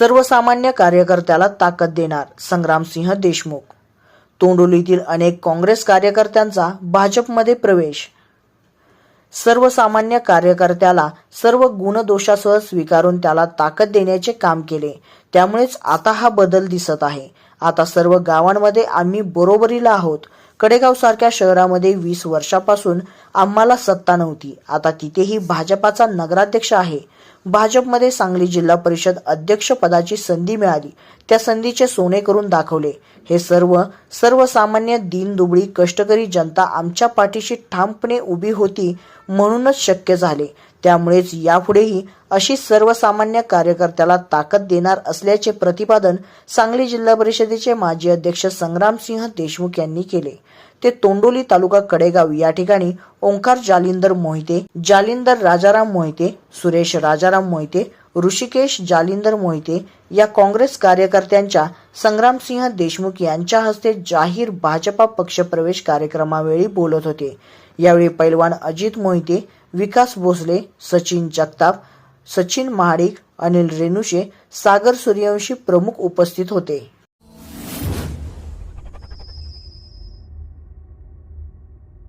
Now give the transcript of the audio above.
सर्वसामान्य कार्यकर्त्याला ताकद देणार संग्रामसिंह देशमुख. तोंडोलीतील अनेक काँग्रेस कार्यकर्त्यांचा भाजपमध्ये प्रवेश. सर्वसामान्य कार्यकर्त्याला सर्व गुणदोषासह स्वीकारून त्याला ताकद देण्याचे काम केले. त्यामुळेच आता हा बदल दिसत आहे. आता सर्व गावांमध्ये आम्ही बरोबरीला आहोत. कडेगाव सारख्या शहरामध्ये वीस वर्षापासून आम्हाला सत्ता नव्हती. आता तिथेही भाजपाचा नगराध्यक्ष आहे. भाजपमध्ये सांगली जिल्हा परिषद अध्यक्षपदाची संधी मिळाली. त्या संधीचे सोने करून दाखवले. हे सर्व सर्वसामान्य दीनदुबळी कष्टकरी जनता आमच्या पाठीशी ठामपणे उभी होती म्हणूनच शक्य झाले. त्यामुळेच यापुढेही अशी सर्वसामान्य कार्यकर्त्याला ताकद देणार असल्याचे प्रतिपादन सांगली जिल्हा परिषदेचे माजी अध्यक्ष संग्रामसिंह देशमुख यांनी केले. ते तोंडोली तालुका कडेगाव या ठिकाणी ओंकार जालिंदर मोहिते जालिंदर राजाराम मोहिते सुरेश राजाराम मोहिते ऋषिकेश जालिंदर मोहिते या काँग्रेस कार्यकर्त्यांच्या संग्रामसिंह देशमुख यांच्या हस्ते जाहीर भाजपा पक्षप्रवेश कार्यक्रमावेळी बोलत होते. यावेळी पैलवान अजित मोहिते विकास भोसले सचिन जगताप सचिन महाडिक अनिल रेणुशे सागर सूर्यवंशी प्रमुख उपस्थित होते.